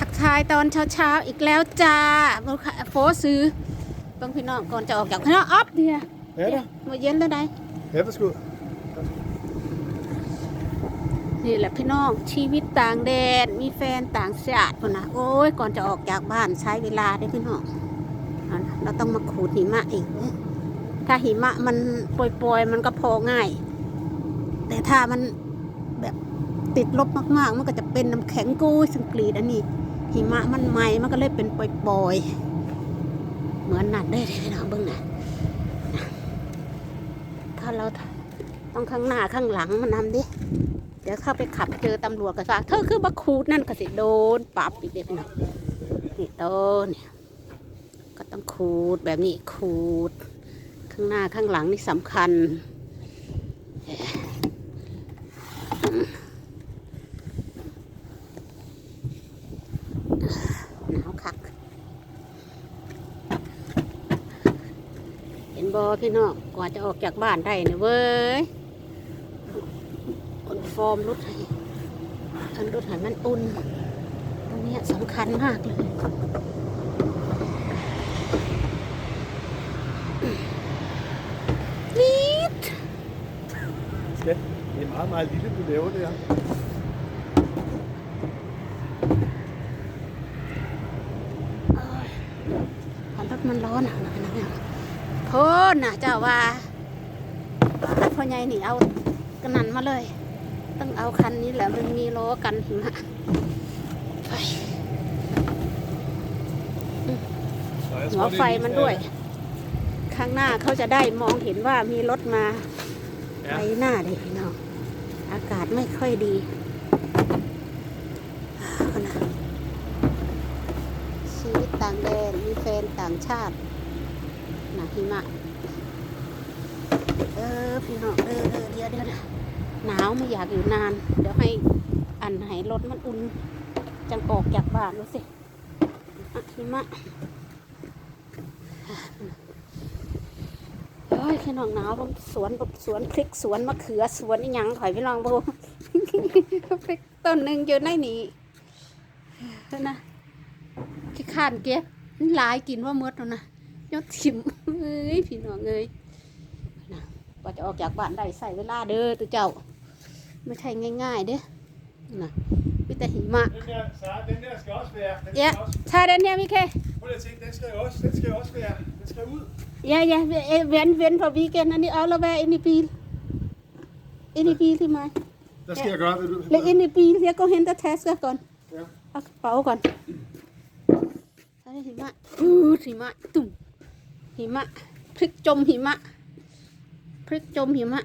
ทักทายตอนเช้าๆอีกแล้วจ้าโฟซื้อเบางพี่น้องก่อนจะออกจากพี่น้องออฟเดีย Ja da. มาเย็นแล้วได Ja, værsgo. นี่แหละพี่น้องชีวิตต่างแดนมีแฟนต่างชาติคนนะโอ้ยก่อนจะออกจากบ้านใช้เวลาได้อพี่น้องเอาล่ะเราต้องมาขูดหิมะอีกนะถ้าหิมะมันโปรยๆมันก็พอง่าย แต่ถ้ามันแบบ ติดลบมากๆ มันก็จะเป็นน้ำแข็งกุ้ยสังกรีดอันนี้ หิมะมันไหมมันก็เลยเป็นปล่อยๆ เหมือนนั่นได้เลยพี่น้องเบิ้งนะถ้าเราต้องข้างหน้าข้างหลังมันนำดิ เดี๋ยวเข้าไปขับเจอตำรวจก็ฝากเธอคือบักขูดนั่นก็สิโดนปรับอีกเด็กพี่น้องนี่โตเนี่ยก็ต้องขูดแบบนี้ขูด ข้างหน้าข้างหลังนี่สำคัญ หนาวคัก เห็นบอพี่น้องกว่าจะออกจากบ้านได้เนี่ยเว้ยคนฟอร์มรถให้อันรถให้มันอุ่นตรงเนี้ยสำคัญมากเลยนิด Skat, det er meget, meget lille, du laver det her. เอ้ยความรถมันร้อนอะนะนะ โพนน่ะเจ้าว่าพ่อใหญ่นี่เอากระนันมาเลย ต้องเอาคันนี้แหละมันมีล้อกันหิมะไป Så jeg หัว det er ไฟ lige มัน sådan, ด้วย ข้างหน้าเขาจะได้มองเห็นว่ามีรถมาไป Ja. หน้าเลยพี่น้องอากาศไม่ค่อยดีเอานะชีวิตต่างแดนมีแฟนต่างชาติ หนะหิมะเออพี่น้องเออเออเดี๋ยวเดี๋ยวหนาวไม่อยากอยู่นาน เดี๋ยวให้อันให้รถมันอุ่น จังออกจากบ้านดูสิอะหิมะเฮ้ยพี่น้องหนาวบางสวนบางสวนพริกสวนมะเขือสวนอีหยังข่อยพี่น้องบูพริกต้นหนึ่งอยู่ในนี้นนะขี้ข้านเก็บมันหลายกินว่าหมดแล้วนะ ยอดถิ่มเอ้ยพี่น้องเอ้ยนะกว่าจะออกจากบ้านได้ใส่เวลาเด้อตัวเจ้า ไม่ใช่ง่าย ๆ เด้อนะมีแต่หิมะ Den der, så den der skal også være. Den Ja. skal også, ถ้าเดนเนี่ยมิเค prøv lige at tænke, den skal jo også, den skal jo også være, den skal ud. Ja, ja, v- vent, vent på weekenden. Er alle være inde i bil? Ind i bil til mig. Der skal jeg gøre, vil du? Læg ind i bil. Jeg går hen og taskerก่อน Ja. เอากระเป๋าก่ หิมะ พริกจมหิมะ พริกจมหิมะ